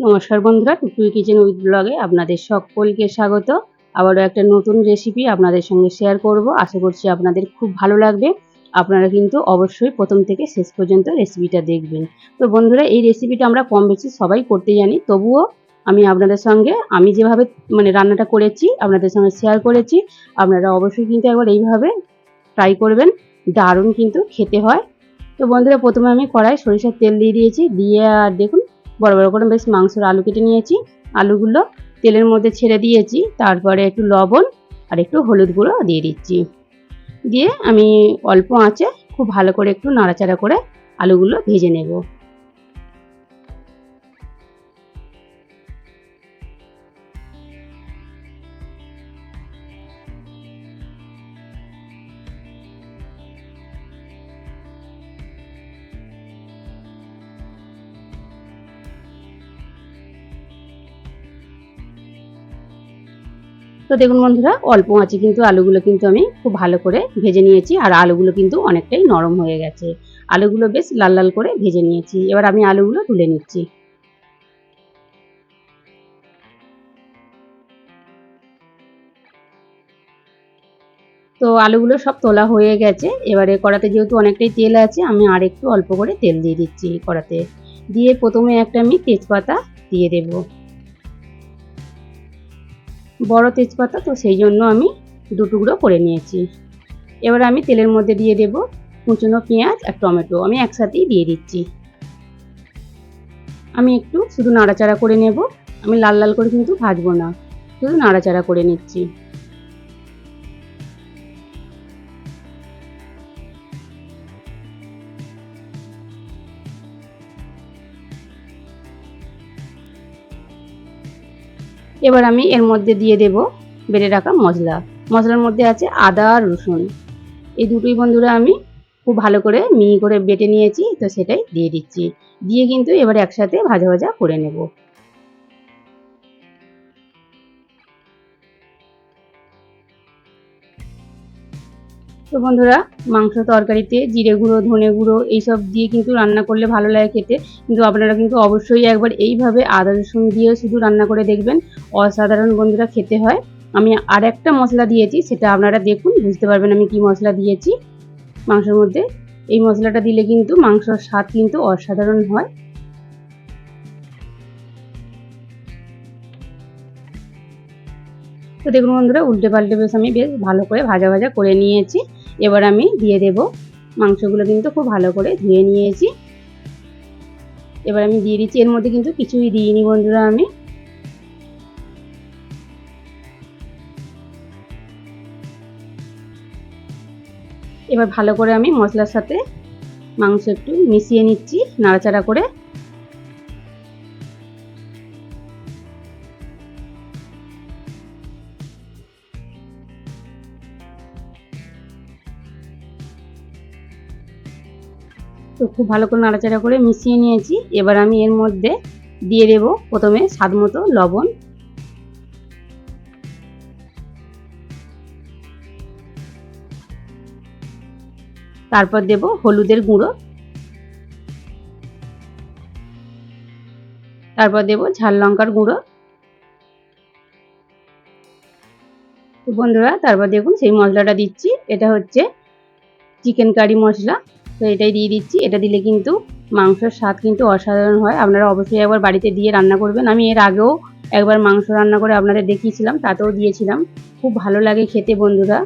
নমস্কার বন্ধুরা টুকটুকি kitchen with ব্লগে আপনাদের সকলকে স্বাগত। আবারও একটা নতুন রেসিপি আপনাদের সঙ্গে শেয়ার করব। আশা করছি আপনাদের খুব ভালো লাগবে। আপনারা কিন্তু অবশ্যই প্রথম থেকে শেষ পর্যন্ত রেসিপিটা দেখবেন। তো বন্ধুরা, এই রেসিপিটা আমরা কম বেশি সবাই করতে জানি। তবুও আমি আপনাদের সঙ্গে, আমি যেভাবে মানে রান্নাটা করেছি, আপনাদের সঙ্গে শেয়ার করেছি, আপনারা অবশ্যই কিন্তু একবার এইভাবে ট্রাই করবেন। দারুণ কিন্তু খেতে হয়। তো বন্ধুরা, প্রথমে আমি কড়াই সরিষার তেল দিয়ে দিয়েছি। দিয়ে আর দেখুন বড় বড় করে বেশ মাংসের আলু কেটে নিয়েছি। আলুগুলো তেলের মধ্যে ছেড়ে দিয়েছি। তারপরে একটু লবণ আর একটু হলুদ গুঁড়ো দিয়ে দিচ্ছি। দিয়ে আমি অল্প আঁচে খুব ভালো করে একটু নাড়াচাড়া করে আলুগুলো ভেজে নেব। তো দেখুন বন্ধুরা, অল্প আঁচে কিন্তু আলুগুলো কিন্তু আমি খুব ভালো করে ভেজে নিয়েছি, আর আলুগুলো কিন্তু অনেকটাই নরম হয়ে গেছে। আলুগুলো বেশ লাল লাল করে ভেজে নিয়েছি। এবার আমি আলুগুলো তুলে নিচ্ছি। তো আলুগুলো সব তোলা হয়ে গেছে। এবারে কড়াতে যেহেতু অনেকটাই তেল আছে, আমি আর একটু অল্প করে তেল দিয়ে দিচ্ছি কড়াতে। দিয়ে প্রথমে একটা আমি তেজপাতা দিয়ে দেবো। বড় তেজপাতা, তো সেই জন্য আমি দু টুকরো করে নিয়েছি। এবার আমি তেলের মধ্যে দিয়ে দেব কুচনো পেঁয়াজ আর টমেটো। আমি একসাথেই দিয়ে দিচ্ছি। আমি একটু শুধু নাড়াচাড়া করে নেব। আমি লাল লাল করে কিন্তু ভাজবো না। শুধু নাড়াচাড়া করে নিচ্ছি। এবার আমি এর মধ্যে দিয়ে দেব বেড়ে রাখা মশলা। মশলার মধ্যে আছে আদা আর রসুন। এই দুটোই বন্ধুরা আমি খুব ভালো করে মিহি করে বেটে নিয়েছি, তো সেটাই দিয়ে দিচ্ছি। দিয়ে কিন্তু এবার একসাথে ভাজা ভাজা করে নেব। তো বন্ধুরা, মাংস তরকারিতে জিরে গুঁড়ো, ধনে গুঁড়ো এইসব দিয়ে কিন্তু রান্না করলে ভালো লাগে খেতে। কিন্তু আপনারা কিন্তু অবশ্যই একবার এইভাবে আদা রসুন দিয়ে শুধু রান্না করে দেখবেন, অসাধারণ বন্ধুরা খেতে হয়। আমি আর একটা মশলা দিয়েছি, সেটা আপনারা দেখুন, বুঝতে পারবেন আমি কি মশলা দিয়েছি। মাংসের মধ্যে এই মশলাটা দিলে কিন্তু মাংসর স্বাদ কিন্তু অসাধারণ হয়। তো দেখুন বন্ধুরা, উল্টে পাল্টে বেশ আমি বেশ ভালো করে ভাজা ভাজা করে নিয়েছি। এবার আমি দিয়ে দেব মাংসগুলো কিন্তু খুব ভালো করে ধুয়ে নিয়েছি। এবার আমি দিয়ে দিচ্ছি, এর মধ্যে কিন্তু কিছুই দিইনি বন্ধুরা আমি। এবার ভালো করে আমি মশলার সাথে মাংস একটু মিশিয়ে নিচ্ছি, নাড়াচাড়া করে। তো খুব ভালো করে নাড়াচাড়া করে মিশিয়ে নিয়েছি। এবার আমি এর মধ্যে দিয়ে দেব প্রথমে স্বাদ মতো লবণ। তারপর দেব হলুদের গুঁড়ো। তারপর দেব ঝাল লঙ্কার গুঁড়ো। বন্ধুরা, তারপর দেখুন সেই মশলাটা দিচ্ছি। এটা হচ্ছে চিকেন কারি মশলা। তো এটাই দিয়ে দিচ্ছি। এটা দিলে কিন্তু মাংসের স্বাদ কিন্তু অসাধারণ হয়। আপনারা অবশ্যই একবার বাড়িতে দিয়ে রান্না করবেন। আমি এর আগেও একবার মাংস রান্না করে আপনাদের দেখিয়েছিলাম, তাতেও দিয়েছিলাম। খুব ভালো লাগে খেতে বন্ধুরা।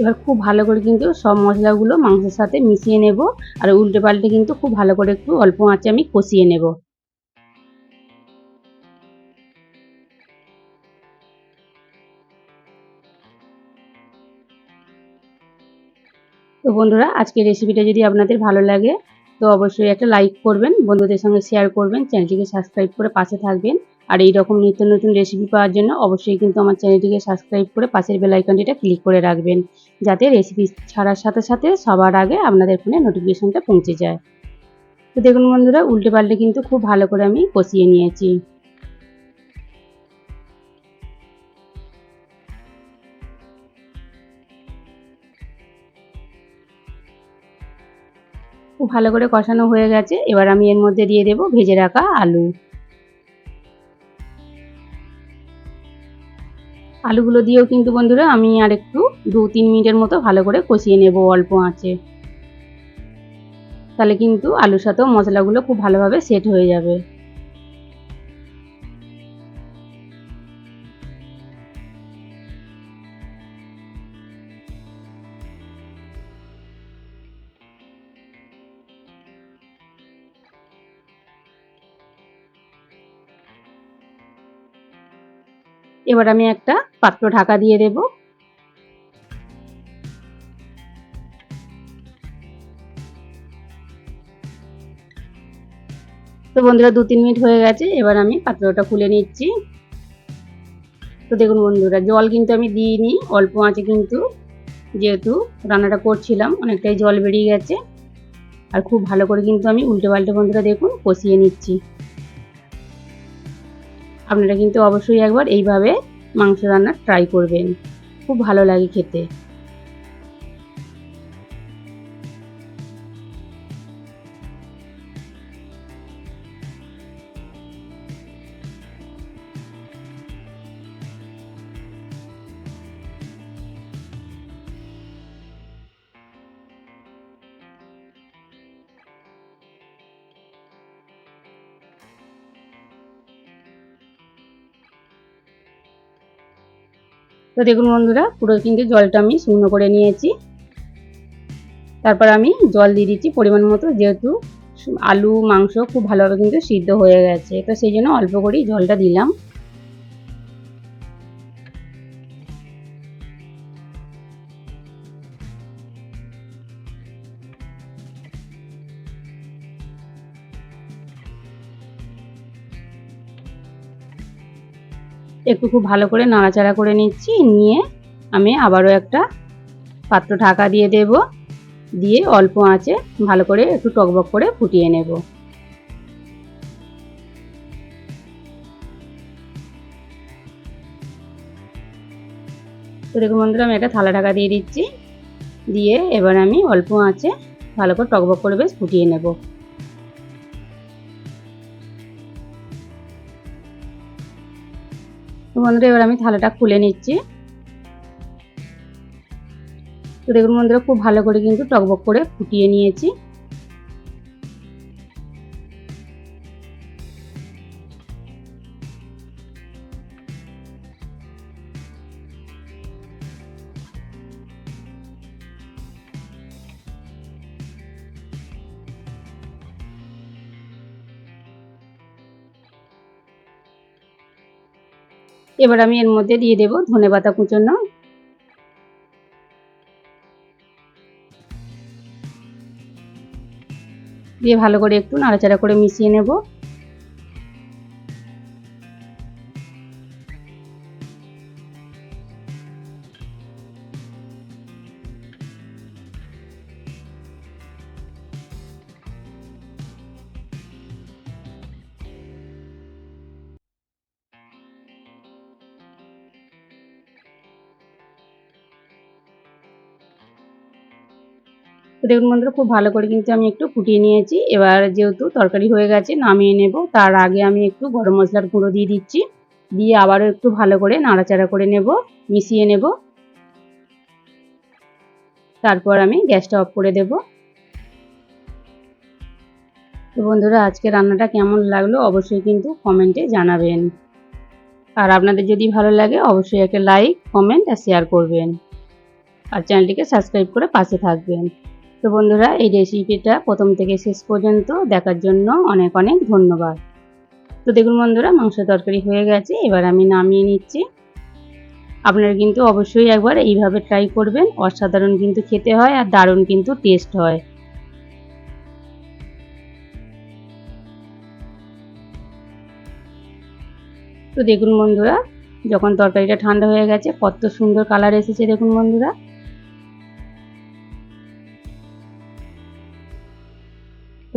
এবার খুব ভালো করে কিন্তু সব মশলাগুলো মাংসের সাথে মিশিয়ে নেব। আর উল্টে পাল্টে কিন্তু খুব ভালো করে একটু অল্প আঁচে আমি কষিয়ে নেব। তো বন্ধুরা, আজকের রেসিপিটা যদি আপনাদের ভালো লাগে, তো অবশ্যই একটা লাইক করবেন, বন্ধুদের সঙ্গে শেয়ার করবেন চ্যানেলটিকে সাবস্ক্রাইব করে পাশে থাকবেন। আর এই রকম নিত্য নতুন রেসিপি পাওয়ার জন্য অবশ্যই কিন্তু আমার চ্যানেলটিকে সাবস্ক্রাইব করে পাশের বেল আইকনটিটা ক্লিক করে রাখবেন, যাতে রেসিপি ছাড়ার সাথে সাথে সবার আগে আপনাদের ফোনে নোটিফিকেশনটা পৌঁছে যায়। তো দেখুন বন্ধুরা, উল্টে পাল্টে কিন্তু খুব ভালো করে আমি কষিয়ে নিয়েছি। খুব ভালো করে কষানো হয়ে গেছে। এবার আমি এর মধ্যে দিয়ে দেব ভেজে রাখা আলু। আলুগুলো দিয়েও কিন্তু বন্ধুরা আমি আর একটু দু তিন মিনিটের মতো ভালো করে কষিয়ে নেব অল্প আঁচে। তাহলে কিন্তু আলুর সাথেও মশলাগুলো খুব ভালোভাবে সেট হয়ে যাবে। এবার আমি একটা পাত্র ঢাকা দিয়ে দেব। তো বন্ধুরা, দু তিন মিনিট হয়ে গেছে, এবার আমি পাত্রটা খুলে নিচ্ছি। তো দেখুন বন্ধুরা, জল কিন্তু আমি দিইনি, অল্প আছে কিন্তু যেহেতু রান্নাটা করছিলাম, অনেকটাই জল বেরিয়ে গেছে। আর খুব ভালো করে কিন্তু আমি উল্টে পাল্টে বন্ধুরা দেখুন কষিয়ে নিচ্ছি। আপনারা কিন্তু অবশ্যই একবার এইভাবে মাংস রান্না ট্রাই করবেন। খুব ভালো লাগে খেতে। তো দেখুন বন্ধুরা, পুরো কিন্তু জলটা আমি শুকনো করে নিয়েছি। তারপর আমি জল দিয়ে দিচ্ছি পরিমাণ মতো, যেহেতু আলু, মাংস খুব ভালোভাবে কিন্তু সিদ্ধ হয়ে গেছে। তো সেই জন্য অল্প করেই জলটা দিলাম। একটু খুব ভালো করে নাড়াচাড়া করে নিচ্ছি, নিয়ে আমি আবারও একটা পাত্র ঢাকা দিয়ে দেব, দিয়ে অল্প আঁচে ভালো করে একটু টকবক করে ফুটিয়ে নেব। তো দেখুন বন্ধুরা, আমি একটা থালা ঢাকা দিয়ে দিচ্ছি, দিয়ে এবার আমি অল্প আঁচে ভালো করে টকবক করে বেশ ফুটিয়ে নেব। তো বন্ধুরা, এবার আমি থালাটা খুলে নিচ্ছি। তো দেখুন বন্ধুরা, খুব ভালো করে কিন্তু টকবক করে ফুটিয়ে নিয়েছি। এবার আমি এর মধ্যে দিয়ে দেব ধনে পাতা কুচোনো। দিয়ে ভালো করে একটু নাড়াচাড়া করে মিশিয়ে নেব। দেখুন বন্ধুরা, খুব ভালো করে কিন্তু আমি একটু ফুটিয়ে নিয়েছি। এবার যেহেতু তরকারি হয়ে গেছে, নামিয়ে নেব। তার আগে আমি একটু গরম মশলার গুঁড়ো দিয়ে দিচ্ছি। দিয়ে আবারও একটু ভালো করে নাড়াচাড়া করে নেব, মিশিয়ে নেব। তারপর আমি গ্যাসটা অফ করে দেব। তো বন্ধুরা, আজকে রান্নাটা কেমন লাগল অবশ্যই কিন্তু কমেন্টে জানাবেন। আর আপনাদের যদি ভালো লাগে, অবশ্যই একটা লাইক, কমেন্ট আর শেয়ার করবেন। আর চ্যানেলটিকে সাবস্ক্রাইব করে পাশে থাকবেন। তো বন্ধুরা, এই রেসিপিটা প্রথম থেকে শেষ পর্যন্ত দেখার জন্য অনেক অনেক ধন্যবাদ। তো দেখুন বন্ধুরা, মাংস তরকারি হয়ে গেছে, এবার আমি নামিয়ে নিচ্ছি। আপনারা কিন্তু অবশ্যই একবার এইভাবে ট্রাই করবেন, অসাধারণ কিন্তু খেতে হয় আর দারুণ কিন্তু টেস্ট হয়। তো দেখুন বন্ধুরা, যখন তরকারিটা ঠান্ডা হয়ে গেছে, কত সুন্দর কালার এসেছে দেখুন বন্ধুরা।